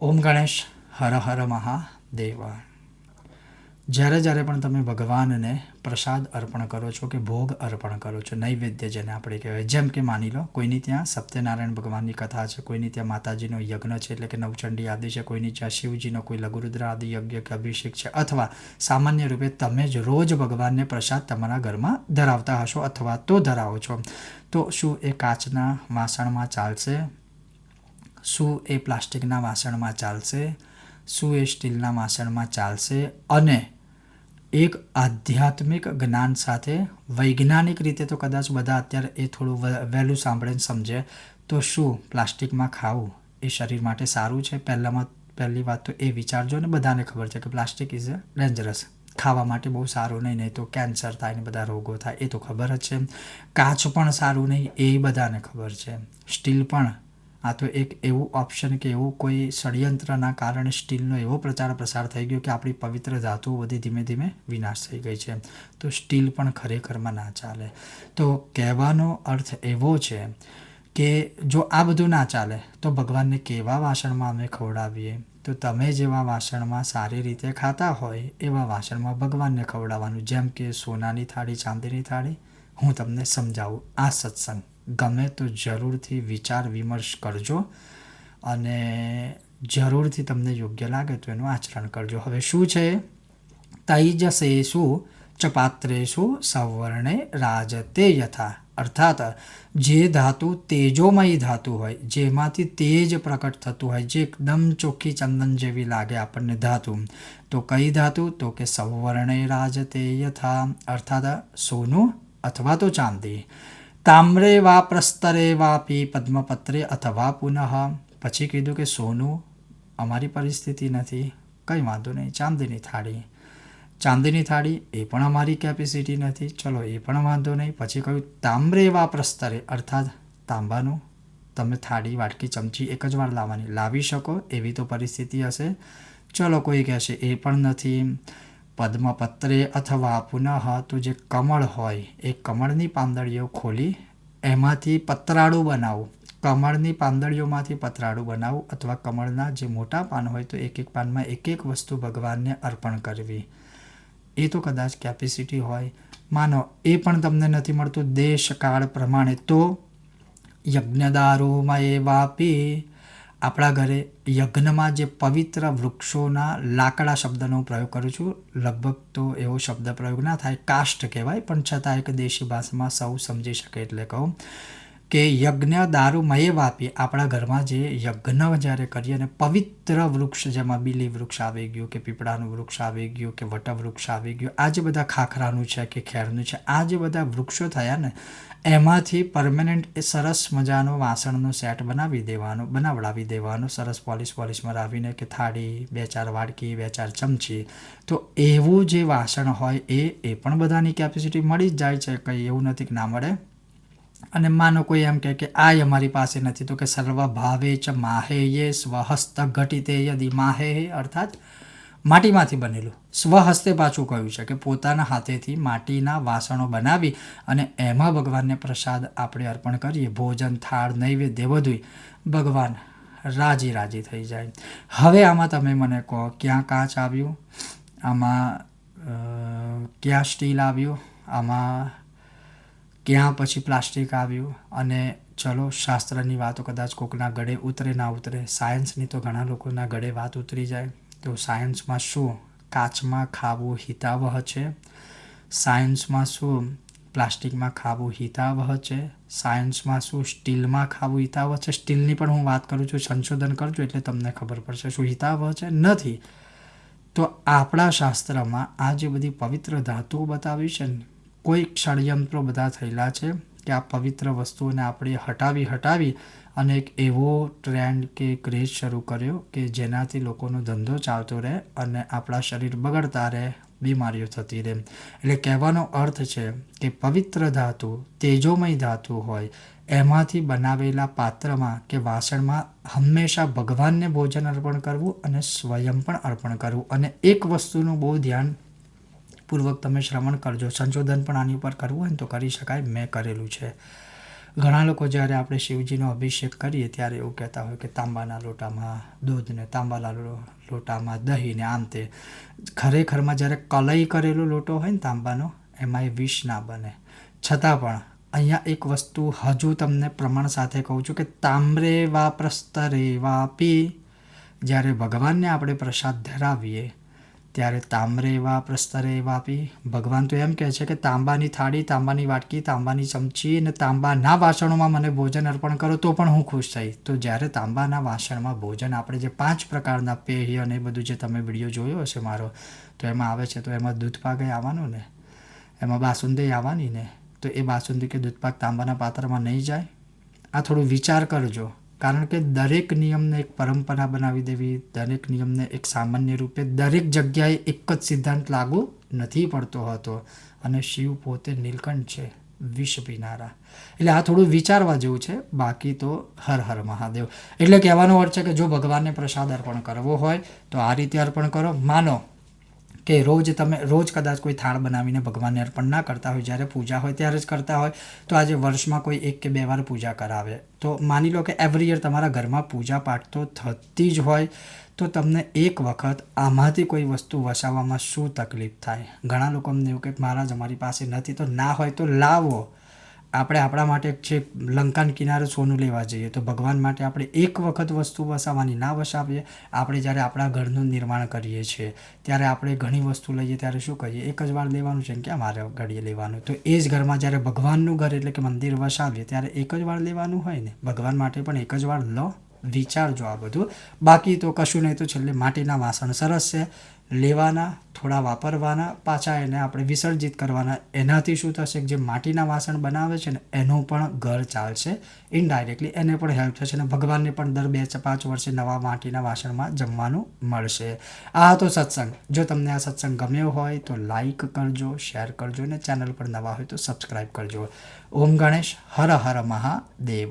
ઓમ ગણેશ, હર હર મહાદેવ. જ્યારે જ્યારે પણ તમે ભગવાનને પ્રસાદ અર્પણ કરો છો કે ભોગ અર્પણ કરો છો, નૈવેદ્ય જેને આપણે કહેવાય, જેમ કે માની લો, કોઈની ત્યાં સત્યનારાયણ ભગવાનની કથા છે, કોઈની ત્યાં માતાજીનો યજ્ઞ છે, એટલે કે નવચંડી આદિ છે, કોઈની ત્યાં શિવજીનો કોઈ લઘુરુદ્ર આદિ યજ્ઞ કે અભિષેક છે, અથવા સામાન્ય રૂપે તમે જ રોજ ભગવાનને પ્રસાદ તમારા ઘરમાં ધરાવતા હશો અથવા તો ધરાવો છો. તો શું એ કાચના વાસણમાં ચાલશે? શું એ પ્લાસ્ટિકના વાસણમાં ચાલશે, શું એ સ્ટીલના વાસણમાં ચાલશે અને એક આધ્યાત્મિક જ્ઞાન સાથે વૈજ્ઞાનિક રીતે તો કદાચ બધા અત્યારે એ થોડું વહેલું સાંભળીને સમજે, તો શું પ્લાસ્ટિકમાં ખાવું એ શરીર માટે સારું છે? પહેલામાં, પહેલી વાત તો એ વિચારજો ને બધાને ખબર છે કે પ્લાસ્ટિક ઇઝ ડેન્જરસ ખાવા માટે બહુ સારું નહીં નહીં તો કેન્સર થાય ને બધા રોગો થાય, એ તો ખબર જ છે. કાચ પણ સારું નહીં, એ બધાને ખબર છે. સ્ટીલ પણ આ તો એક એવું ઓપ્શન કે એવું કોઈ ષડયંત્રના કારણે સ્ટીલનો એવો પ્રચાર પ્રસાર થઈ ગયો કે આપણી પવિત્ર ધાતુઓ બધી ધીમે ધીમે વિનાશ થઈ ગઈ છે. તો સ્ટીલ પણ ખરેખરમાં ના ચાલે. તો કહેવાનો અર્થ એવો છે કે જો આ બધું ના ચાલે, તો ભગવાનને કેવા વાસણમાં અમે ખવડાવીએ? તો તમે જેવા વાસણમાં સારી રીતે ખાતા હોય, એવા વાસણમાં ભગવાનને ખવડાવવાનું. જેમ કે સોનાની થાળી, ચાંદીની થાળી. હું તમને સમજાવું આ સત્સંગ. ગમે તો જરૂરથી વિચાર વિમર્શ કરજો અને જરૂરથી તમને યોગ્ય લાગે તો એનું આચરણ કરજો. હવે શું છે? તૈજસેષુ ચ પાત્રેષુ સવર્ણે રાજતે યથા. અર્થાત જે ધાતુ તેજોમય ધાતુ હોય, જેમાંથી તેજ પ્રકટ થતું હોય, જે એકદમ ચોખ્ખી ચંદન જેવી લાગે આપણને ધાતુ, તો કઈ ધાતુ? તો કે સવર્ણે રાજતે યથા. અર્થાત સોનું અથવા તો ચાંદી. તામ્રે વા પ્રસ્તરે વાપી પદ્મપત્રે અથવા પુનઃ પછી કીધું કે, સોનું, અમારી પરિસ્થિતિ નથી, કંઈ વાંધો નહીં, ચાંદીની થાળી. ચાંદીની થાળી એ પણ અમારી કેપેસિટી નથી, ચલો એ પણ વાંધો નહીં. પછી કહ્યું, તામ્રે વા પ્રસ્તરે, અર્થાત તાંબાનું, તમે થાળી, વાટકી, ચમચી એક જ વાર લાવવાની. લાવી શકો, એવી તો પરિસ્થિતિ હશે. ચલો કોઈ કહેશે, એ પણ નથી. પદ્મપત્રે અથવા પુનઃ તો જે કમળ હોય, એ કમળની પાંદડીઓ ખોલી, એમાંથી પતરાળું બનાવું. કમળની પાંદડીઓમાંથી પતરાળું બનાવું અથવા કમળના જે મોટા પાન હોય તો એક એક પાનમાં એક એક વસ્તુ ભગવાનને અર્પણ કરવી. એ તો કદાચ કેપેસિટી હોય. માનો, એ પણ તમને નથી મળતું. દેશ કાળ પ્રમાણે તો યજ્ઞદારૂમાં વાપી આપણા ઘરે યજ્ઞમાં જે પવિત્ર વૃક્ષોના લાકડા શબ્દનો પ્રયોગ કરું છું, લગભગ તો એવો શબ્દ પ્રયોગ ના થાય, કાષ્ટ કહેવાય, પણ છતાં એક દેશી ભાષામાં સૌ સમજી શકે એટલે કહું. કે યજ્ઞ દારૂમય વાપી. આપણા ઘરમાં જે યજ્ઞ જ્યારે કરીએ અને પવિત્ર વૃક્ષ જેમાં બીલી વૃક્ષ આવી ગયું કે પીપળાનું વૃક્ષ આવી ગયું કે વટવૃક્ષ આવી ગયું, આ જે બધા ખાખરાનું છે કે ખેરનું છે, આ જે બધા વૃક્ષો થયા ને, એમાંથી પરમેનન્ટ એ સરસ મજાનો વાસણનો સેટ બનાવી દેવાનો, બનાવડાવી દેવાનો, સરસ પોલિશ પોલિશ મરાવીને કે થાળી, બે ચાર વાડકી, બે ચાર ચમચી. તો એવું જે વાસણ હોય એ એ પણ બધાની કેપેસિટી મળી જ જાય છે, કંઈ એવું નથી કે ના મળે. અને માનો કોઈ એમ કહે કે આ અમારી પાસે નથી, તો કે સર્વ ભાવે ચ માહેયે સ્વહસ્ત ઘટિતે યદિ માહે અર્થાત માટીમાંથી બનેલું. સ્વહસ્તે પાછું કહ્યું છે કે પોતાના હાથેથી માટીના વાસણો બનાવી અને એમાં ભગવાનને પ્રસાદ આપણે અર્પણ કરીએ. ભોજન, થાળ, નૈવેદ્ય બધું ભગવાન રાજી રાજી થઈ જાય. હવે આમાં તમે મને કહો, ક્યાં કાચ આવ્યું? આમાં ક્યાં સ્ટીલ આવ્યું? આમાં ક્યાં પછી પ્લાસ્ટિક આવ્યું અને ચલો, શાસ્ત્રની વાતો કદાચ કોકના ગળે ઉતરે, ના ઉતરે. સાયન્સની તો ઘણા લોકોના ગળે વાત ઉતરી જાય. તો સાયન્સમાં શું? કાચમાં ખાવું હિતાવહ છે? સાયન્સમાં શું? પ્લાસ્ટિકમાં ખાવું હિતાવહ છે? સાયન્સમાં શું? સ્ટીલમાં ખાવું હિતાવહ છે? સ્ટીલની પણ હું વાત કરું છું, સંશોધન કરજો, એટલે તમને ખબર પડશે શું હિતાવહ છે? નથી. તો આપણા શાસ્ત્રમાં આ જે બધી પવિત્ર ધાતુઓ બતાવી છે ને કોઈ ષડયંત્રો બધા થયેલા છે કે આ પવિત્ર વસ્તુઓને આપણે હટાવી હટાવી અને એક એવો ટ્રેન્ડ કે ક્રેઝ શરૂ કર્યો કે જેનાથી લોકોનો ધંધો ચાલતો રહે અને આપણા શરીર બગડતા રહે, બીમારીઓ થતી રહે. એટલે કહેવાનો અર્થ છે કે પવિત્ર ધાતુ, તેજોમય ધાતુ હોય, એમાંથી બનાવેલા પાત્રમાં કે વાસણમાં હંમેશા ભગવાનને ભોજન અર્પણ કરવું અને સ્વયં પણ અર્પણ કરવું અને એક વસ્તુનું બહુ ધ્યાન પૂર્વક તમે શ્રવણ કરજો. સંશોધન પણ આની ઉપર કરવું હોય તો કરી શકાય. મેં કરેલું છે. ઘણા લોકો જ્યારે આપણે શિવજીનો અભિષેક કરીએ ત્યારે એવું કહેતા હોય કે તાંબાના લોટામાં દૂધને તાંબાના લોટામાં દહીં ને આમ તે. ખરેખરમાં જ્યારે કલઈ કરેલો લોટો હોય ને તાંબાનો એમાં એ વિષ ના બને. છતાં પણ અહીંયા એક વસ્તુ હજુ તમને પ્રમાણ સાથે કહું છું કે તામ્રે વા પ્રસ્તરે વાપી. જ્યારે ભગવાનને આપણે પ્રસાદ ધરાવીએ ત્યારે તામ્રે વા પ્રસ્તરે વાપી ભગવાન તો એમ કહે છે કે તાંબાની થાળી, તાંબાની વાટકી, તાંબાની ચમચી અને તાંબાના વાસણોમાં મને ભોજન અર્પણ કરો તો પણ હું ખુશ થઈ. તો જ્યારે તાંબાના વાસણમાં ભોજન આપણે જે પાંચ પ્રકારના પેય અને એ બધું જે તમે વીડિયો જોયો હશે મારો, તો એમાં આવે છે તો એમાં દૂધપાકે આવવાનું ને, એમાં બાસુંદી આવવાની ને, તો એ બાસુંદી કે દૂધપાક તાંબાના પાત્રમાં નહીં જાય. આ થોડું વિચાર કરજો. કારણ કે દરેક નિયમને એક પરંપરા બનાવી દેવી, દરેક નિયમને એક સામાન્ય રૂપે દરેક જગ્યાએ એક જ સિદ્ધાંત લાગુ નથી પડતો હતો. અને શિવ પોતે નીલકંઠ છે વિષ પીનારા એટલે આ થોડું વિચારવા જેવું છે, બાકી તો હર હર મહાદેવ. એટલે કહેવાનો અર્થ છે કે જો ભગવાનને પ્રસાદ અર્પણ કરવો હોય, તો આ રીતે અર્પણ કરો. માનો કે રોજ તમે, રોજ કદાચ કોઈ થાળ બનાવીને ભગવાનને અર્પણ ના કરતા હોય, જ્યારે પૂજા હોય ત્યારે જ કરતા હોય, તો આજે વર્ષમાં કોઈ એક કે બે વાર પૂજા કરાવે. તો માની લો કે એવરી યર તમારા ઘરમાં પૂજા પાઠ તો થતી જ હોય, તો તમને એક વખત આમાંથી કોઈ વસ્તુ વસાવવામાં શું તકલીફ થાય? ઘણા લોકો અમને એવું કે, મહારાજ, અમારી પાસે નથી, તો ના હોય તો લાવો. આપણે આપણા માટે છે, લંકાન કિનારે સોનું લેવા જઈએ. તો ભગવાન માટે આપણે એક વખત વસ્તુ વસાવવાની ના વસાવીએ. આપણે જ્યારે આપણા ઘરનું નિર્માણ કરીએ છીએ, ત્યારે આપણે ઘણી વસ્તુ લઈએ, ત્યારે શું કહીએ એક જ વાર લેવાનું છે ક્યાં મારે ઘડીએ લેવાનું? તો એ જ ઘરમાં જ્યારે ભગવાનનું ઘર એટલે કે મંદિર વસાવીએ, ત્યારે એક જ વાર લેવાનું હોય ને? ભગવાન માટે પણ એક જ વાર લો. વિચારજો આ બધું. બાકી તો કશું નહીં, તો છેલ્લે માટીના વાસણ સરસ છે. લેવાના, થોડા વાપરવાના, પાછા એને આપણે વિસર્જિત કરવાના. એનાથી શું થશે જે માટીના વાસણ બનાવે છે ને, એનું પણ ઘર ચાલશે. ઇનડાયરેક્ટલી એને પણ હેલ્પ થશે અને ભગવાનને પણ દર બે પાંચ વર્ષે નવા માટીના વાસણમાં જમવાનું મળશે. આ હતો સત્સંગ. જો તમને આ સત્સંગ ગમ્યો હોય તો લાઈક કરજો શેર કરજો અને ચેનલ પર નવા હોય તો સબસ્ક્રાઈબ કરજો. ઓમ ગણેશ, હર હર મહાદેવ.